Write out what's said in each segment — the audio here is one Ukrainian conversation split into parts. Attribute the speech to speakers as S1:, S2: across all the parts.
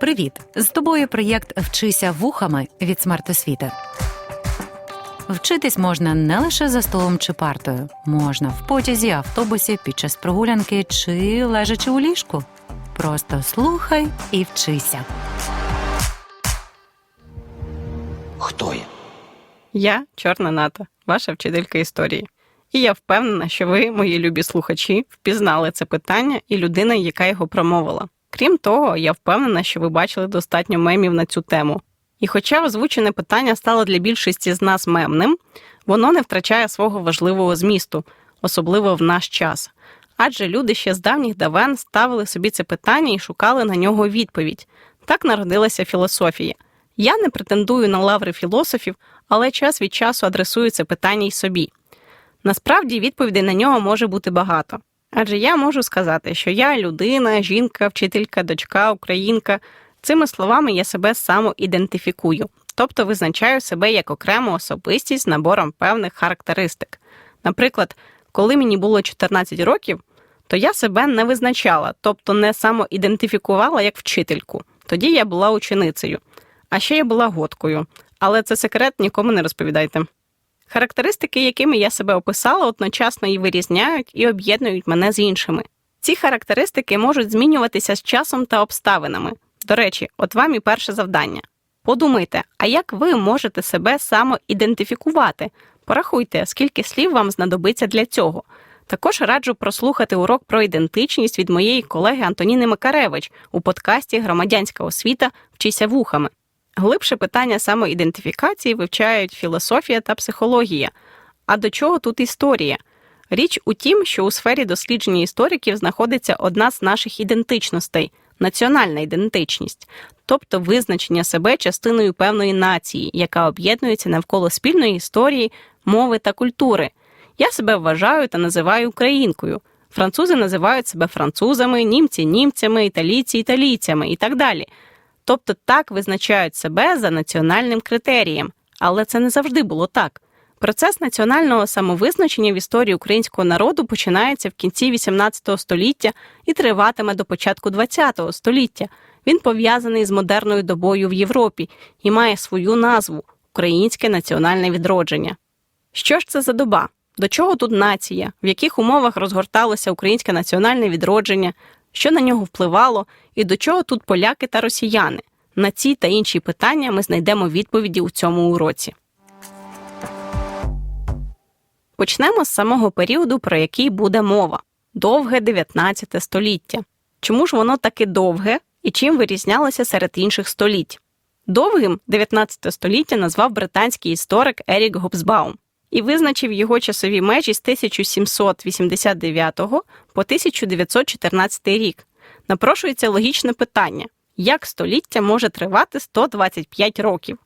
S1: Привіт! З тобою проєкт Вчися вухами від смертосвіти. Вчитись можна не лише за столом чи партою, можна в потязі, автобусі, під час прогулянки чи лежачи у ліжку. Просто слухай і вчися.
S2: Хто я?
S3: Я чорна ната, ваша вчителька історії. І я впевнена, що ви, мої любі слухачі, впізнали це питання і людина, яка його промовила. Крім того, я впевнена, що ви бачили достатньо мемів на цю тему. І хоча озвучене питання стало для більшості з нас мемним, воно не втрачає свого важливого змісту, особливо в наш час. Адже люди ще з давніх давен ставили собі це питання і шукали на нього відповідь. Так народилася філософія. Я не претендую на лаври філософів, але час від часу адресую це питання й собі. Насправді відповідей на нього може бути багато. Адже я можу сказати, що я людина, жінка, вчителька, дочка, українка. Цими словами я себе самоідентифікую, тобто визначаю себе як окрему особистість з набором певних характеристик. Наприклад, коли мені було 14 років, то я себе не визначала, тобто не самоідентифікувала як вчительку. Тоді я була ученицею, а ще я була готкою. Але це секрет нікому не розповідайте. Характеристики, якими я себе описала, одночасно і вирізняють і об'єднують мене з іншими. Ці характеристики можуть змінюватися з часом та обставинами. До речі, от вам і перше завдання. Подумайте, а як ви можете себе самоідентифікувати? Порахуйте, скільки слів вам знадобиться для цього. Також раджу прослухати урок про ідентичність від моєї колеги Антоніни Макаревич у подкасті Громадянська освіта Вчися вухами. Глибше питання самоідентифікації вивчають філософія та психологія. А до чого тут історія? Річ у тім, що у сфері дослідження істориків знаходиться одна з наших ідентичностей національна ідентичність, тобто визначення себе частиною певної нації, яка об'єднується навколо спільної історії, мови та культури. Я себе вважаю та називаю українкою. Французи називають себе французами, німці німцями, італійці італійцями і так далі. Тобто так визначають себе за національним критерієм, але це не завжди було так. Процес національного самовизначення в історії українського народу починається в кінці XVIII століття і триватиме до початку ХХ століття. Він пов'язаний з модерною добою в Європі і має свою назву Українське національне відродження. Що ж це за доба? До чого тут нація, в яких умовах розгорталося українське національне відродження, що на нього впливало, і до чого тут поляки та росіяни? На ці та інші питання ми знайдемо відповіді у цьому уроці. Почнемо з самого періоду, про який буде мова довге 19 століття. Чому ж воно таке довге і чим вирізнялося серед інших століть? Довгим 19 століття назвав британський історик Ерік Гобсбаум і визначив його часові межі з 1789 по 1914 рік. Напрошується логічне питання: як століття може тривати 125 років?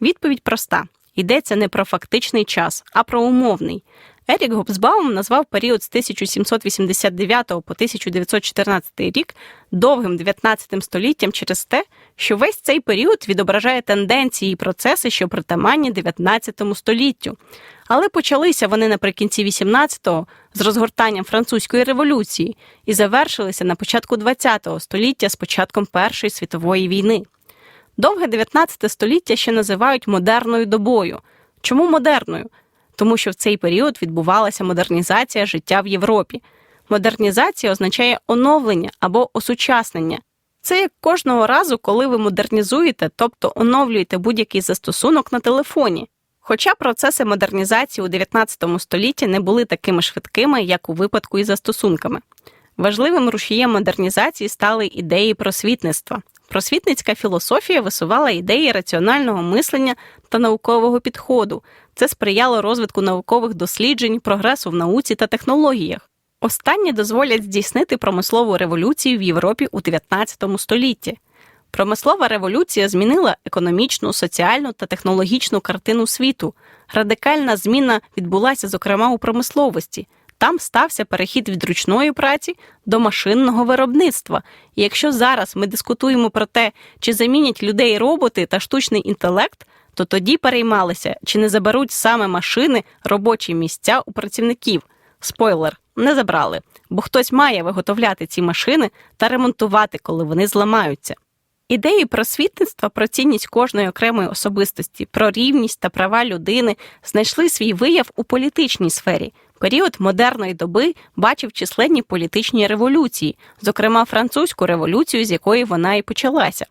S3: Відповідь проста: йдеться не про фактичний час, а про умовний. Ерік Гобсбаум назвав період з 1789 по 1914 рік довгим 19 століттям через те, що весь цей період відображає тенденції і процеси, що притаманні 19 століттю. Але почалися вони наприкінці 18-го з розгортанням французької революції і завершилися на початку 20-го століття з початком Першої світової війни. Довге 19 століття ще називають модерною добою. Чому модерною? Тому що в цей період відбувалася модернізація життя в Європі. Модернізація означає оновлення або осучаснення. Це як кожного разу, коли ви модернізуєте, тобто оновлюєте будь-який застосунок на телефоні. Хоча процеси модернізації у 19 столітті не були такими швидкими, як у випадку із застосунками. Важливим рушієм модернізації стали ідеї просвітництва. Просвітницька філософія висувала ідеї раціонального мислення та наукового підходу. Це сприяло розвитку наукових досліджень, прогресу в науці та технологіях. Останні дозволять здійснити промислову революцію в Європі у 19 столітті. Промислова революція змінила економічну, соціальну та технологічну картину світу. Радикальна зміна відбулася, зокрема, у промисловості. Там стався перехід від ручної праці до машинного виробництва. І якщо зараз ми дискутуємо про те, чи замінять людей роботи та штучний інтелект, то тоді переймалися, чи не заберуть саме машини робочі місця у працівників. Спойлер, не забрали, бо хтось має виготовляти ці машини та ремонтувати, коли вони зламаються. Ідеї просвітництва про цінність кожної окремої особистості, про рівність та права людини знайшли свій вияв у політичній сфері. Період модерної доби бачив численні політичні революції, зокрема французьку революцію, з якої вона і почалася.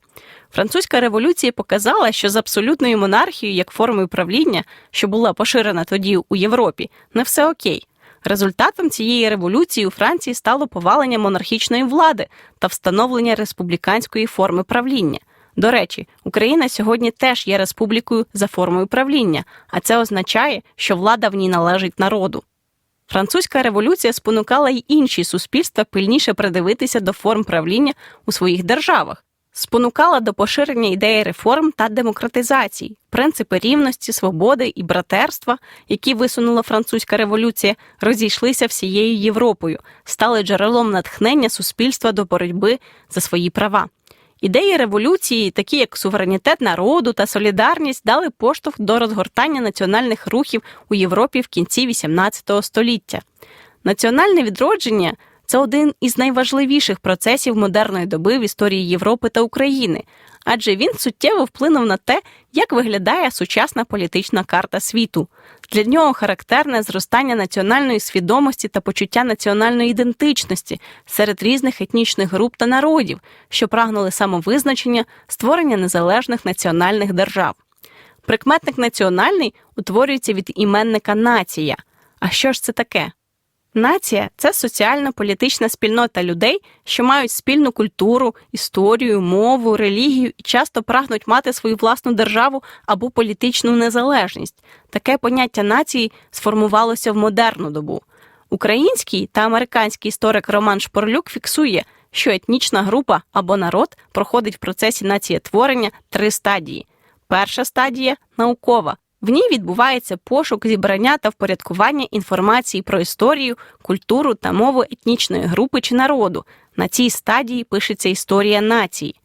S3: Французька революція показала, що з абсолютною монархією як формою правління, що була поширена тоді у Європі, не все окей. Результатом цієї революції у Франції стало повалення монархічної влади та встановлення республіканської форми правління. До речі, Україна сьогодні теж є республікою за формою правління, а це означає, що влада в ній належить народу. Французька революція спонукала й інші суспільства пильніше придивитися до форм правління у своїх державах, спонукала до поширення ідеї реформ та демократизації, принципи рівності, свободи і братерства, які висунула французька революція, розійшлися всією Європою, стали джерелом натхнення суспільства до боротьби за свої права. Ідеї революції, такі як суверенітет народу та солідарність, дали поштовх до розгортання національних рухів у Європі в кінці XVIII століття. Національне відродження це один із найважливіших процесів модерної доби в історії Європи та України, адже він суттєво вплинув на те, як виглядає сучасна політична карта світу. Для нього характерне зростання національної свідомості та почуття національної ідентичності серед різних етнічних груп та народів, що прагнули самовизначення, створення незалежних національних держав. Прикметник національний утворюється від іменника нація. А що ж це таке? Нація це соціально-політична спільнота людей, що мають спільну культуру, історію, мову, релігію і часто прагнуть мати свою власну державу або політичну незалежність. Таке поняття нації сформувалося в модерну добу. Український та американський історик Роман Шпорлюк фіксує, що етнічна група або народ проходить в процесі націєтворення три стадії. Перша стадія наукова. В ній відбувається пошук зібрання та впорядкування інформації про історію, культуру та мову етнічної групи чи народу. На цій стадії пишеться історія нації.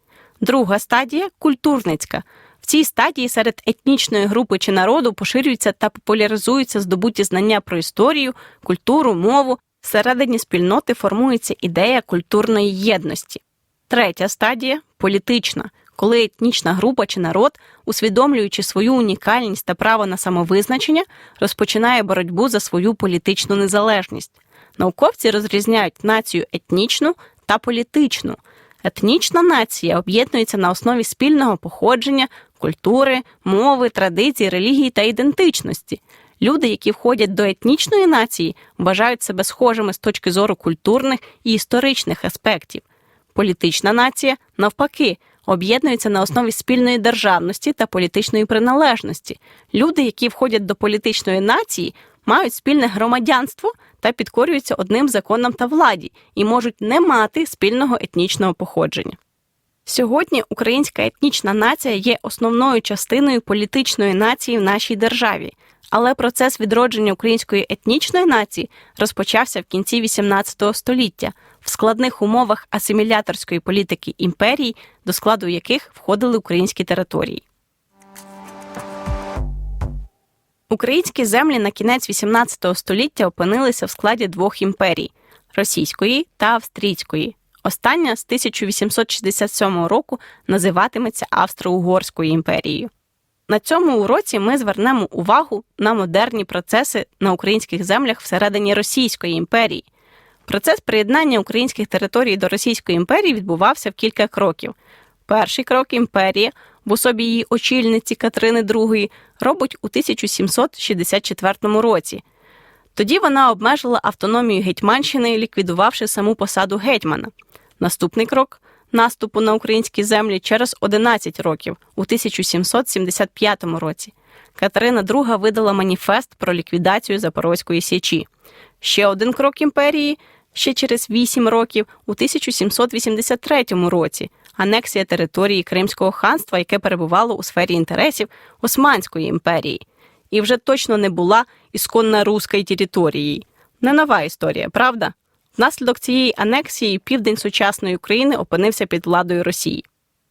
S3: Друга стадія культурницька. В цій стадії серед етнічної групи чи народу поширюються та популяризуються здобуті знання про історію, культуру, мову. Всередині спільноти формується ідея культурної єдності. Третя стадія політична коли етнічна група чи народ, усвідомлюючи свою унікальність та право на самовизначення, розпочинає боротьбу за свою політичну незалежність. Науковці розрізняють націю етнічну та політичну. Етнічна нація об'єднується на основі спільного походження, культури, мови, традицій, релігії та ідентичності. Люди, які входять до етнічної нації, вважають себе схожими з точки зору культурних і історичних аспектів. Політична нація, навпаки, об'єднуються на основі спільної державності та політичної приналежності. Люди, які входять до політичної нації, мають спільне громадянство та підкорюються одним законам та владі і можуть не мати спільного етнічного походження. Сьогодні українська етнічна нація є основною частиною політичної нації в нашій державі, але процес відродження української етнічної нації розпочався в кінці XVIII століття в складних умовах асиміляторської політики імперії, до складу яких входили українські території. Українські землі на кінець XVIII століття опинилися в складі двох імперій російської та австрійської. Остання з 1867 року називатиметься Австро-Угорською імперією. На цьому уроці ми звернемо увагу на модерні процеси на українських землях всередині Російської імперії. Процес приєднання українських територій до Російської імперії відбувався в кілька кроків. Перший крок імперія в особі її очільниці Катерини II робить у 1764 році. Тоді вона обмежила автономію Гетьманщини, ліквідувавши саму посаду гетьмана. Наступний крок наступу на українські землі через 11 років у 1775 році. Катерина II видала маніфест про ліквідацію Запорозької січі. Ще один крок імперії ще через 8 років у 1783 році. Анексія території Кримського ханства, яке перебувало у сфері інтересів Османської імперії, і вже точно не була ісконно руською територією. Не нова історія, правда? Внаслідок цієї анексії південь сучасної України опинився під владою Росії.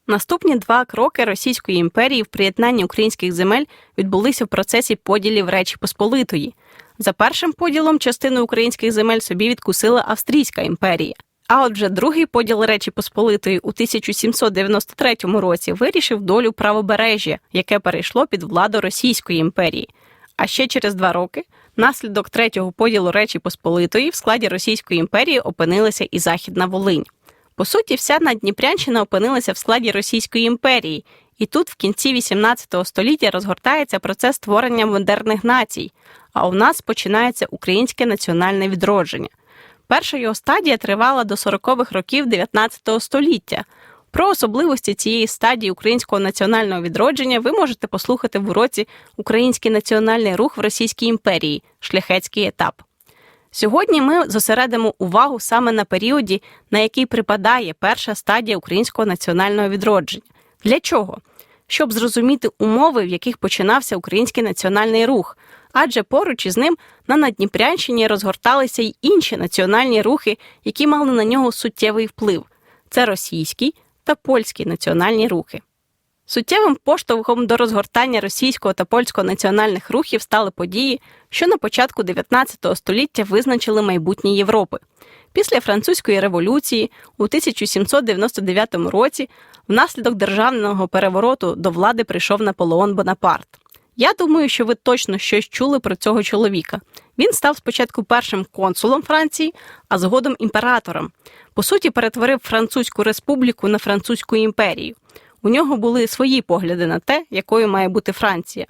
S3: Наступні два кроки Російської імперії в приєднанні українських земель відбулися в процесі поділів Речі Посполитої. За першим поділом частину українських земель собі відкусила Австрійська імперія, А от вже другий поділ Речі Посполитої у 1793 році вирішив долю правобережжя, яке перейшло під владу Російської імперії. А ще через два роки, наслідок третього поділу Речі Посполитої, в складі Російської імперії опинилася і Західна Волинь. По суті, вся Надніпрянщина опинилася в складі Російської імперії, і тут в кінці XVIII століття розгортається процес створення модерних націй, а у нас починається українське національне відродження. Перша його стадія тривала до 40-х років 19 століття. Про особливості цієї стадії українського національного відродження ви можете послухати в уроці Український національний рух в Російській імперії шляхетський етап. Сьогодні ми зосередимо увагу саме на періоді, на який припадає перша стадія українського національного відродження. Для чого? Щоб зрозуміти умови, в яких починався український національний рух, адже поруч із ним на Надніпрянщині розгорталися й інші національні рухи, які мали на нього суттєвий вплив це російський та польські національні рухи. Суттєвим поштовхом до розгортання російського та польського національних рухів стали події, що на початку 19 століття визначили майбутнє Європи. Після французької революції у 1799 році внаслідок державного перевороту до влади прийшов Наполеон Бонапарт. Я думаю, що ви точно щось чули про цього чоловіка. Він став спочатку першим консулом Франції, а згодом імператором. По суті, перетворив Французьку республіку на Французьку імперію. У нього були свої погляди на те, якою має бути Франція.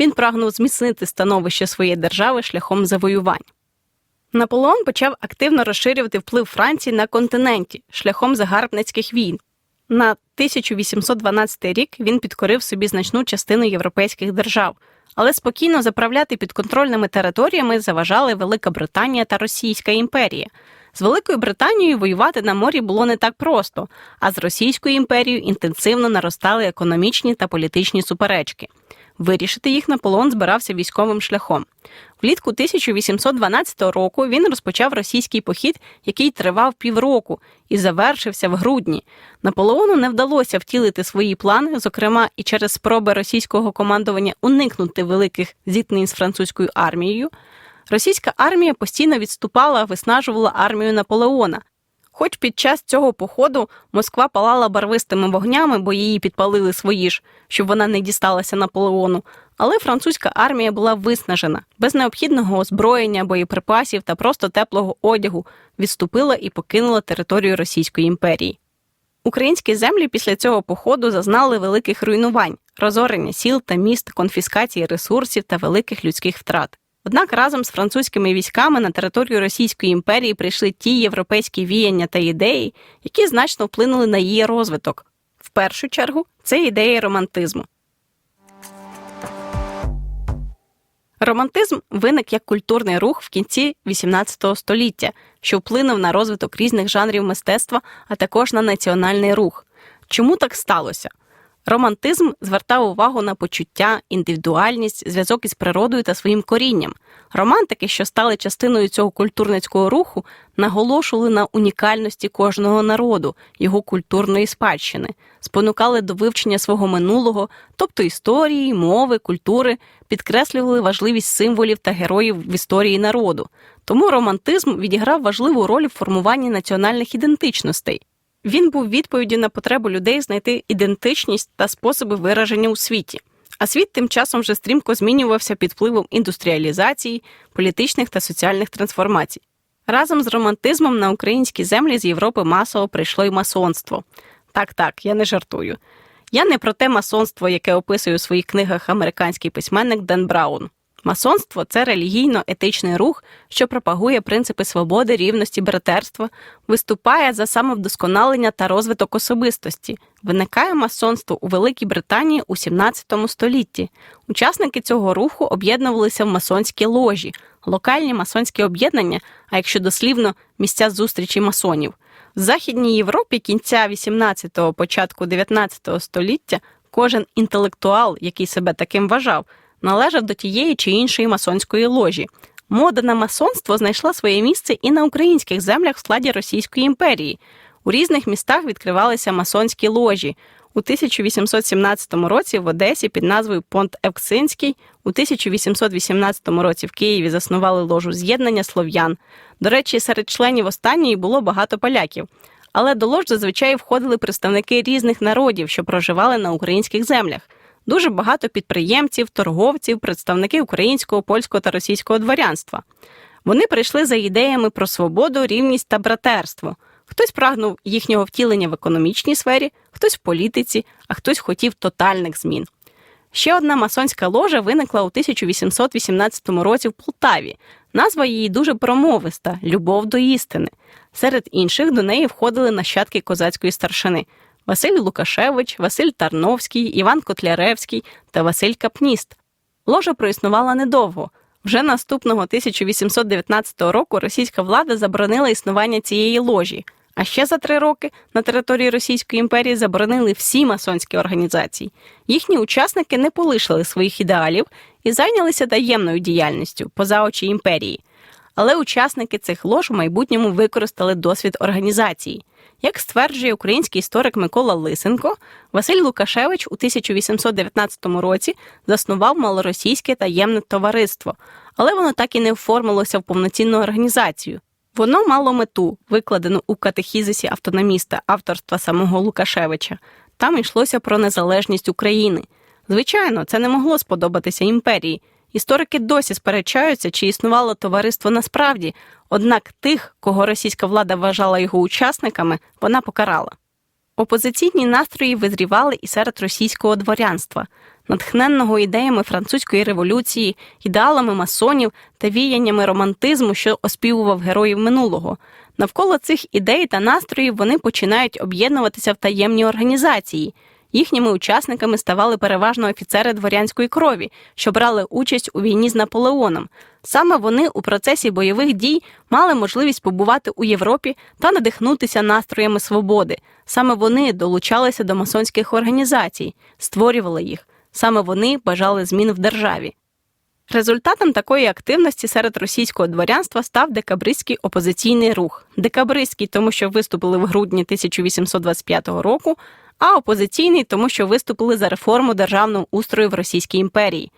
S3: Він прагнув зміцнити становище своєї держави шляхом завоювань. Наполеон почав активно розширювати вплив Франції на континенті шляхом загарбницьких війн. На 1812 рік він підкорив собі значну частину європейських держав, але спокійно заправляти підконтрольними територіями заважали Велика Британія та Російська імперія. З Великою Британією воювати на морі було не так просто, а з Російською імперією інтенсивно наростали економічні та політичні суперечки. Вирішити їх Наполеон збирався військовим шляхом. Влітку 1812 року він розпочав російський похід, який тривав півроку, і завершився в грудні. Наполеону не вдалося втілити свої плани, зокрема і через спроби російського командування уникнути великих зіткнень з французькою армією. Російська армія постійно відступала, виснажувала армію Наполеона. Хоч під час цього походу Москва палала барвистими вогнями, бо її підпалили свої ж, щоб вона не дісталася Наполеону, але французька армія була виснажена, без необхідного озброєння, боєприпасів та просто теплого одягу відступила і покинула територію Російської імперії. Українські землі після цього походу зазнали великих руйнувань, розорення сіл та міст, конфіскації ресурсів та великих людських втрат. Однак разом з французькими військами на територію Російської імперії прийшли ті європейські віяння та ідеї, які значно вплинули на її розвиток. В першу чергу це ідеї романтизму. Романтизм виник як культурний рух в кінці XVIII століття, що вплинув на розвиток різних жанрів мистецтва, а також на національний рух. Чому так сталося? Романтизм звертав увагу на почуття, індивідуальність, зв'язок із природою та своїм корінням. Романтики, що стали частиною цього культурницького руху, наголошували на унікальності кожного народу, його культурної спадщини, спонукали до вивчення свого минулого, тобто історії, мови, культури, підкреслювали важливість символів та героїв в історії народу. Тому романтизм відіграв важливу роль в формуванні національних ідентичностей. Він був відповіддю на потребу людей знайти ідентичність та способи вираження у світі. А світ тим часом вже стрімко змінювався під впливом індустріалізації, політичних та соціальних трансформацій. Разом з романтизмом на українські землі з Європи масово прийшло й масонство. Так, так, я не жартую. Я не про те масонство, яке описує у своїх книгах американський письменник Ден Браун. Масонство це релігійно-етичний рух, що пропагує принципи свободи, рівності, братерства, виступає за самовдосконалення та розвиток особистості. Виникає масонство у Великій Британії у 17 столітті. Учасники цього руху об'єднувалися в масонські ложі, локальні масонські об'єднання, а якщо дослівно місця зустрічі масонів. В Західній Європі кінця 18-го, початку 19 століття кожен інтелектуал, який себе таким вважав, належав до тієї чи іншої масонської ложі. Мода на масонство знайшла своє місце і на українських землях в складі Російської імперії. У різних містах відкривалися масонські ложі. У 1817 році в Одесі під назвою Понт Евксинський, у 1818 році в Києві заснували ложу з'єднання слов'ян. До речі, серед членів останньої було багато поляків. Але до лож зазвичай входили представники різних народів, що проживали на українських землях. Дуже багато підприємців, торговців, представники українського, польського та російського дворянства. Вони прийшли за ідеями про свободу, рівність та братерство. Хтось прагнув їхнього втілення в економічній сфері, хтось в політиці, а хтось хотів тотальних змін. Ще одна масонська ложа виникла у 1818 році в Полтаві. Назва її дуже промовиста любов до істини. Серед інших до неї входили нащадки козацької старшини Василь Лукашевич, Василь Тарновський, Іван Котляревський та Василь Капніст. Ложа проіснувала недовго. Вже наступного 1819 року російська влада заборонила існування цієї ложі. А ще за три роки на території Російської імперії заборонили всі масонські організації. Їхні учасники не полишили своїх ідеалів і зайнялися таємною діяльністю поза очі імперії. Але учасники цих лож у майбутньому використали досвід організації. Як стверджує український історик Микола Лисенко, Василь Лукашевич у 1819 році заснував малоросійське таємне товариство, але воно так і не оформилося в повноцінну організацію. Воно мало мету, викладену у катехізисі автономіста авторства самого Лукашевича. Там йшлося про незалежність України. Звичайно, це не могло сподобатися імперії. Історики досі сперечаються, чи існувало товариство насправді, однак тих, кого російська влада вважала його учасниками, вона покарала. Опозиційні настрої визрівали і серед російського дворянства, натхненного ідеями французької революції, ідеалами масонів та віяннями романтизму, що оспівував героїв минулого. Навколо цих ідей та настроїв вони починають об'єднуватися в таємні організації. Їхніми учасниками ставали переважно офіцери дворянської крові, що брали участь у війні з Наполеоном. Саме вони у процесі бойових дій мали можливість побувати у Європі та надихнутися настроями свободи. Саме вони долучалися до масонських організацій, створювали їх. Саме вони бажали змін в державі. Результатом такої активності серед російського дворянства став декабристський опозиційний рух. Декабристський, тому що виступили в грудні 1825 року, а опозиційний, тому що виступили за реформу державного устрою в Російській імперії.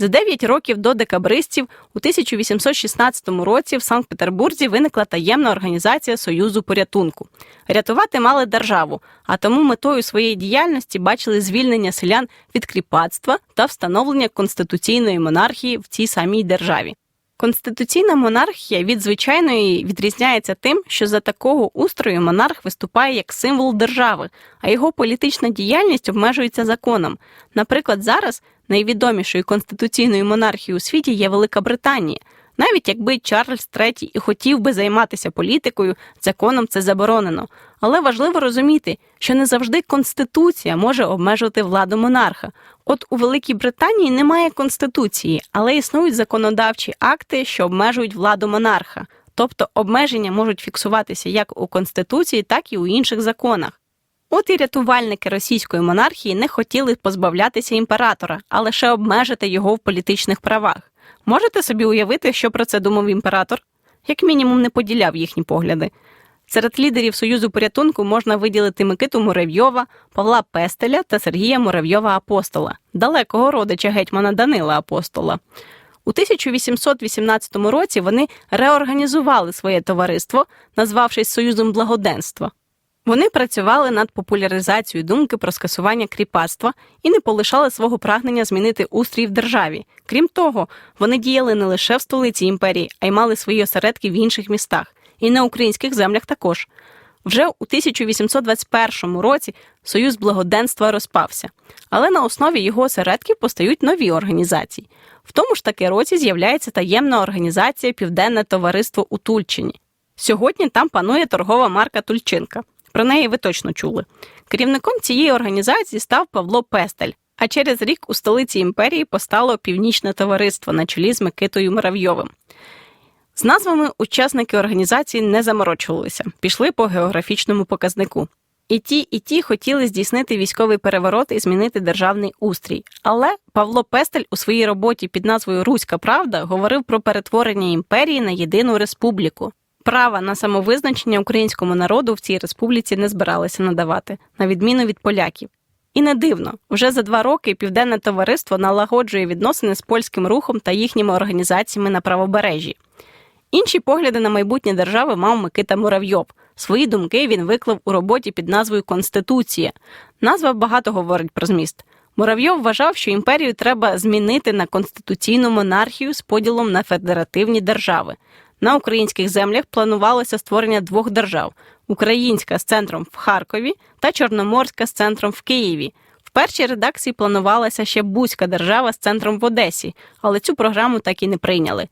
S3: За 9 років до декабристів у 1816 році в Санкт-Петербурзі виникла таємна організація Союзу порятунку. Рятувати мали державу, а тому метою своєї діяльності бачили звільнення селян від кріпацтва та встановлення конституційної монархії в цій самій державі. Конституційна монархія від звичайної відрізняється тим, що за такого устрою монарх виступає як символ держави, а його політична діяльність обмежується законом. Наприклад, зараз найвідомішою конституційною монархією у світі є Велика Британія. Навіть якби Чарльз III і хотів би займатися політикою, законом це заборонено. Але важливо розуміти, що не завжди конституція може обмежувати владу монарха. От у Великій Британії немає конституції, але існують законодавчі акти, що обмежують владу монарха. Тобто обмеження можуть фіксуватися як у конституції, так і у інших законах. От і рятувальники російської монархії не хотіли позбавлятися імператора, а лише обмежити його в політичних правах. Можете собі уявити, що про це думав імператор? Як мінімум, не поділяв їхні погляди. Серед лідерів Союзу порятунку можна виділити Микиту Муравйова, Павла Пестеля та Сергія Муравйова Апостола, далекого родича гетьмана Данила Апостола. У 1818 році вони реорганізували своє товариство, назвавшись Союзом благоденства. Вони працювали над популяризацією думки про скасування кріпацтва і не полишали свого прагнення змінити устрій в державі. Крім того, вони діяли не лише в столиці імперії, а й мали свої осередки в інших містах, і на українських землях також. Вже у 1821 році Союз благоденства розпався, але на основі його осередків постають нові організації. В тому ж таки році з'являється таємна організація Південне товариство у Тульчині. Сьогодні там панує торгова марка Тульчинка. Про неї ви точно чули. Керівником цієї організації став Павло Пестель. А через рік у столиці імперії постало північне товариство на чолі з Микитою Муравйовим. З назвами учасники організації не заморочувалися, пішли по географічному показнику. І ті, і ті хотіли здійснити військовий переворот і змінити державний устрій. Але Павло Пестель у своїй роботі під назвою Руська Правда говорив про перетворення імперії на єдину республіку. Права на самовизначення українському народу в цій республіці не збиралися надавати, на відміну від поляків. І не дивно, вже за два роки південне товариство налагоджує відносини з польським рухом та їхніми організаціями на правобережжі. Інші погляди на майбутнє держави мав Микита Муравйов. Свої думки він виклав у роботі під назвою Конституція. Назва багато говорить про зміст. Муравйов вважав, що імперію треба змінити на конституційну монархію з поділом на федеративні держави. На українських землях планувалося створення двох держав: українська з центром в Харкові та Чорноморська з центром в Києві. В першій редакції планувалася ще Бузька держава з центром в Одесі, але цю програму так і не прийняли.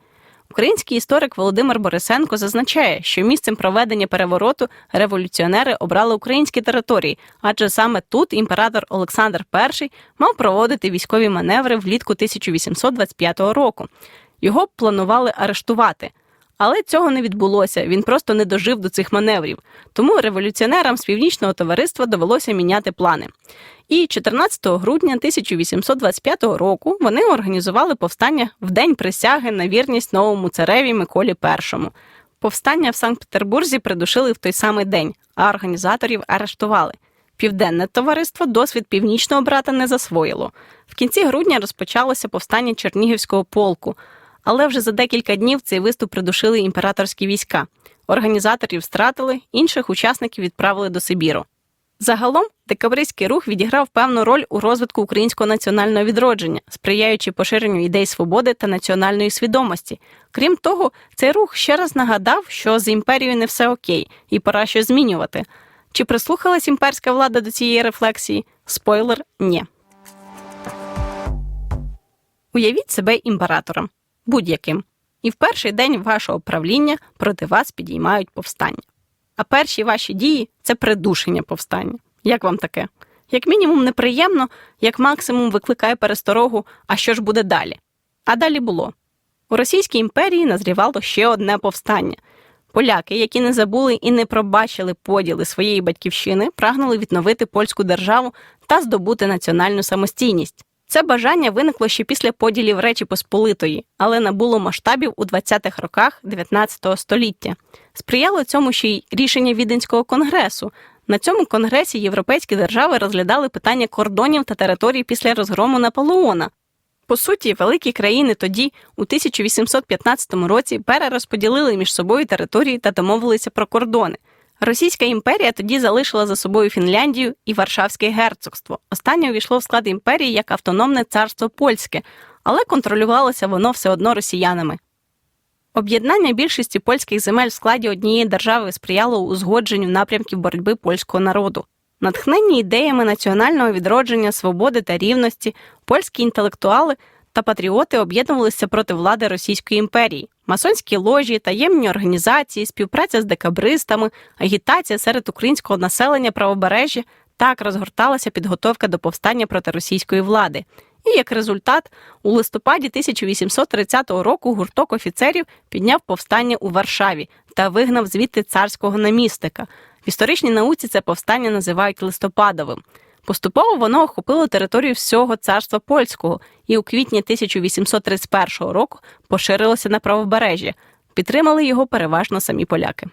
S3: Український історик Володимир Борисенко зазначає, що місцем проведення перевороту революціонери обрали українські території, адже саме тут імператор Олександр І мав проводити військові маневри влітку 1825 року. Його планували арештувати. Але цього не відбулося. Він просто не дожив до цих маневрів. Тому революціонерам з північного товариства довелося міняти плани. І 14 грудня 1825 року вони організували повстання в день присяги на вірність новому цареві Миколі І. Повстання в Санкт-Петербурзі придушили в той самий день, а організаторів арештували. Південне товариство досвід північного брата не засвоїло. В кінці грудня розпочалося повстання Чернігівського полку, але вже за декілька днів цей виступ придушили імператорські війська. Організаторів стратили, інших учасників відправили до Сибіру. Загалом декабристський рух відіграв певну роль у розвитку українського національного відродження, сприяючи поширенню ідей свободи та національної свідомості. Крім того, цей рух ще раз нагадав, що з імперією не все окей, і пора щось змінювати. Чи прислухалась імперська влада до цієї рефлексії? Спойлер ні. Уявіть себе імператором будь-яким. І в перший день вашого правління проти вас підіймають повстання. А перші ваші дії це придушення повстання. Як вам таке? Як мінімум, неприємно, як максимум викликає пересторогу, а що ж буде далі? А далі було. У Російській імперії назрівало ще одне повстання. Поляки, які не забули і не пробачили поділи своєї батьківщини, прагнули відновити польську державу та здобути національну самостійність. Це бажання виникло ще після поділів Речі Посполитої, але набуло масштабів у 20-х роках 19 століття. Сприяло цьому ще й рішення Віденського конгресу. На цьому конгресі європейські держави розглядали питання кордонів та територій після розгрому Наполеона. По суті, великі країни тоді, у 1815 році, перерозподілили між собою території та домовилися про кордони. Російська імперія тоді залишила за собою Фінляндію і Варшавське герцогство. Останнє увійшло в склад імперії як автономне царство польське, але контролювалося воно все одно росіянами. Об'єднання більшості польських земель в складі однієї держави сприяло узгодженню напрямків боротьби польського народу. Натхнені ідеями національного відродження, свободи та рівності, польські інтелектуали та патріоти об'єднувалися проти влади Російської імперії. Масонські ложі, таємні організації, співпраця з декабристами, агітація серед українського населення правобережжя так розгорталася підготовка до повстання проти російської влади. І як результат, у листопаді 1830 року гурток офіцерів підняв повстання у Варшаві та вигнав звідти царського намістика. В історичній науці це повстання називають листопадовим. Поступово воно охопило територію всього царства польського і у квітні 1831 року поширилося на правобережжя. Підтримали його переважно самі поляки.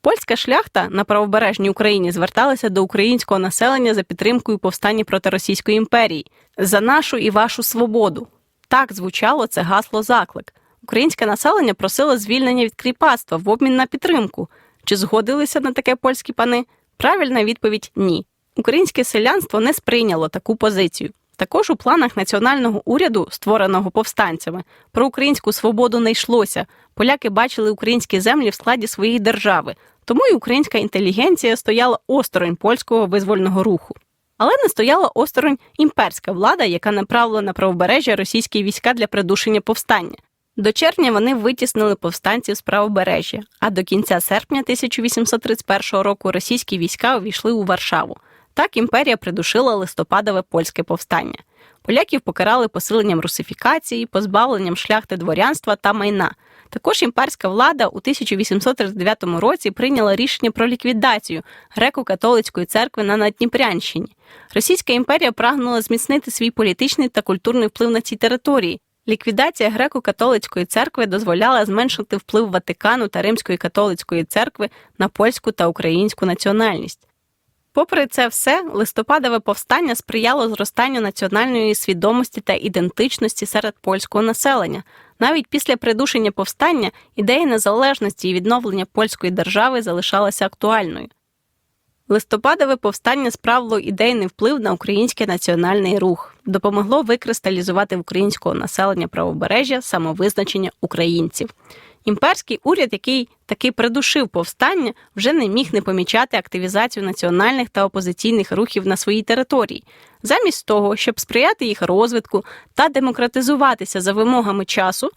S3: Польська шляхта на правобережній Україні зверталася до українського населення за підтримкою повстання проти Російської імперії за нашу і вашу свободу. Так звучало це гасло заклик. Українське населення просило звільнення від кріпацтва в обмін на підтримку. Чи згодилися на таке польські пани? Правильна відповідь ні. Українське селянство не сприйняло таку позицію. Також у планах національного уряду, створеного повстанцями, про українську свободу не йшлося. Поляки бачили українські землі в складі своєї держави, тому і українська інтелігенція стояла осторонь польського визвольного руху. Але не стояла осторонь імперська влада, яка направила на правобережжя російські війська для придушення повстання. До червня вони витіснили повстанців з правобережжя, а до кінця серпня 1831 року російські війська увійшли у Варшаву. Так імперія придушила листопадове польське повстання. Поляків покарали посиленням русифікації, позбавленням шляхти дворянства та майна. Також імперська влада у 1839 році прийняла рішення про ліквідацію греко-католицької церкви на Надніпрянщині. Російська імперія прагнула зміцнити свій політичний та культурний вплив на цій території. Ліквідація греко-католицької церкви дозволяла зменшити вплив Ватикану та Римської католицької церкви на польську та українську національність. Попри це все, листопадове повстання сприяло зростанню національної свідомості та ідентичності серед польського населення. Навіть після придушення повстання ідея незалежності і відновлення польської держави залишалася актуальною. Листопадове повстання справило ідейний вплив на український національний рух, допомогло викристалізувати в українського населення правобережжя самовизначення українців. Імперський уряд, який таки придушив повстання, вже не міг не помічати активізацію національних та опозиційних рухів на своїй території. Замість того, щоб сприяти їх розвитку та демократизуватися за вимогами часу,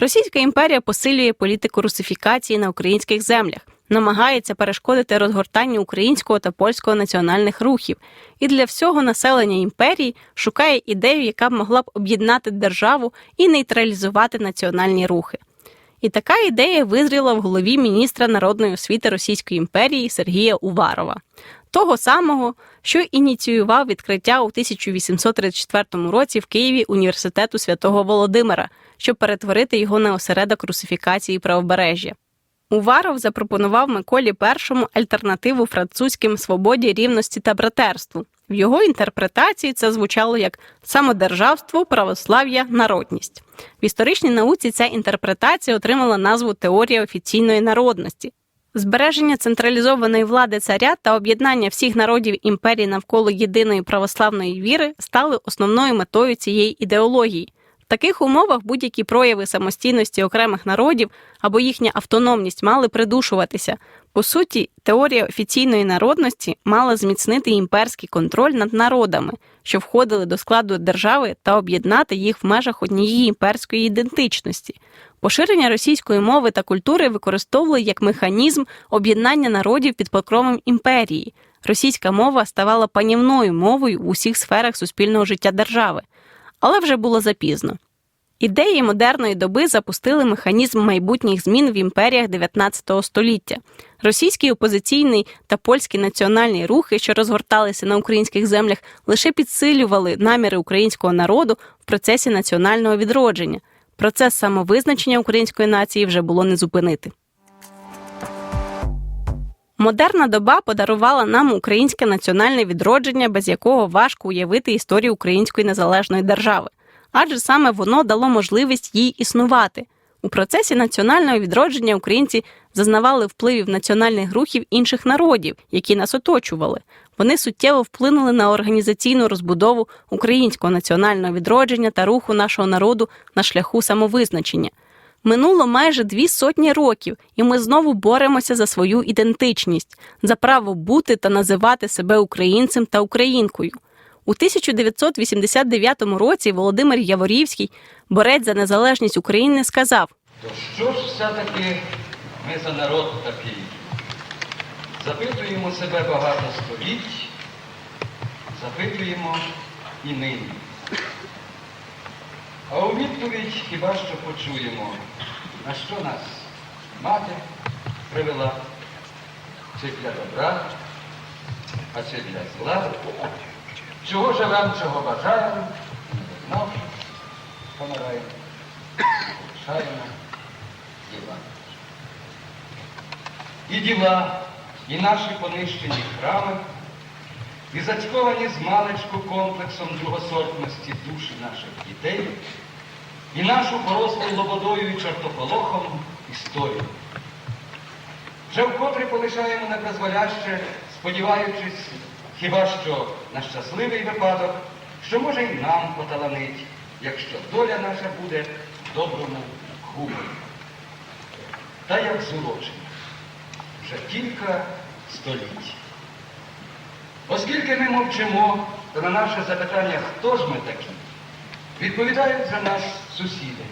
S3: Російська імперія посилює політику русифікації на українських землях, намагається перешкодити розгортанню українського та польського національних рухів, і для всього населення імперії шукає ідею, яка б могла б об'єднати державу і нейтралізувати національні рухи. І така ідея визріла в голові міністра народної освіти Російської імперії Сергія Уварова, того самого, що ініціював відкриття у 1834 році в Києві університету святого Володимира, щоб перетворити його на осередок русифікації правобережжя. Уваров запропонував Миколі І альтернативу французьким свободі, рівності та братерству. В його інтерпретації це звучало як самодержавство, православ'я, народність. В історичній науці ця інтерпретація отримала назву теорія офіційної народності. Збереження централізованої влади царя та об'єднання всіх народів імперії навколо єдиної православної віри стали основною метою цієї ідеології. Таких умовах будь-які прояви самостійності окремих народів або їхня автономність мали придушуватися. По суті, теорія офіційної народності мала зміцнити імперський контроль над народами, що входили до складу держави, та об'єднати їх в межах однієї імперської ідентичності. Поширення російської мови та культури використовували як механізм об'єднання народів під покровом імперії. Російська мова ставала панівною мовою в усіх сферах суспільного життя держави. Але вже було запізно. Ідеї модерної доби запустили механізм майбутніх змін в імперіях 19 століття. Російський опозиційний та польський національні рухи, що розгорталися на українських землях, лише підсилювали наміри українського народу в процесі національного відродження. Процес самовизначення української нації вже було не зупинити. Модерна доба подарувала нам українське національне відродження, без якого важко уявити історію української незалежної держави, адже саме воно дало можливість їй існувати. У процесі національного відродження українці зазнавали впливів національних рухів інших народів, які нас оточували. Вони суттєво вплинули на організаційну розбудову українського національного відродження та руху нашого народу на шляху самовизначення. Минуло майже дві сотні років, і ми знову боремося за свою ідентичність, за право бути та називати себе українцем та українкою. У 1989 році Володимир Яворівський, борець за незалежність України, сказав:
S2: То що ж все-таки ми за народ такий? Запитуємо себе багато століть, запитуємо і нині. А у відповідь хіба що почуємо, на що нас мати привела, чи для добра, а чи для зла, чого живем, чого бажаємо, не знав, помираємо, лишаємо діла. І діла, і наші понищені храми, і зацьковані з маличку комплексом другосортності душі наших дітей, і нашу порослу лободою і чортополохом історію. Вже вкотре полишаємо непризволяще, сподіваючись хіба що на щасливий випадок, що може й нам поталанить, якщо доля наша буде доброму гуморі. Та як зурочення вже кілька століть. Оскільки ми мовчимо, то на наше запитання, хто ж ми такі, відповідають за нас сусіди.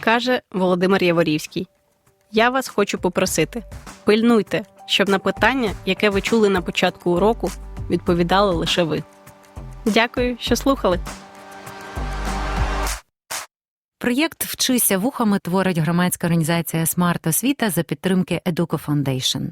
S3: каже Володимир Яворівський. Я вас хочу попросити: пильнуйте, щоб на питання, яке ви чули на початку уроку, відповідали лише ви. Дякую, що слухали.
S1: Проєкт Вчися вухами творить громадська організація Смарт Освіта за підтримки Educo Foundation.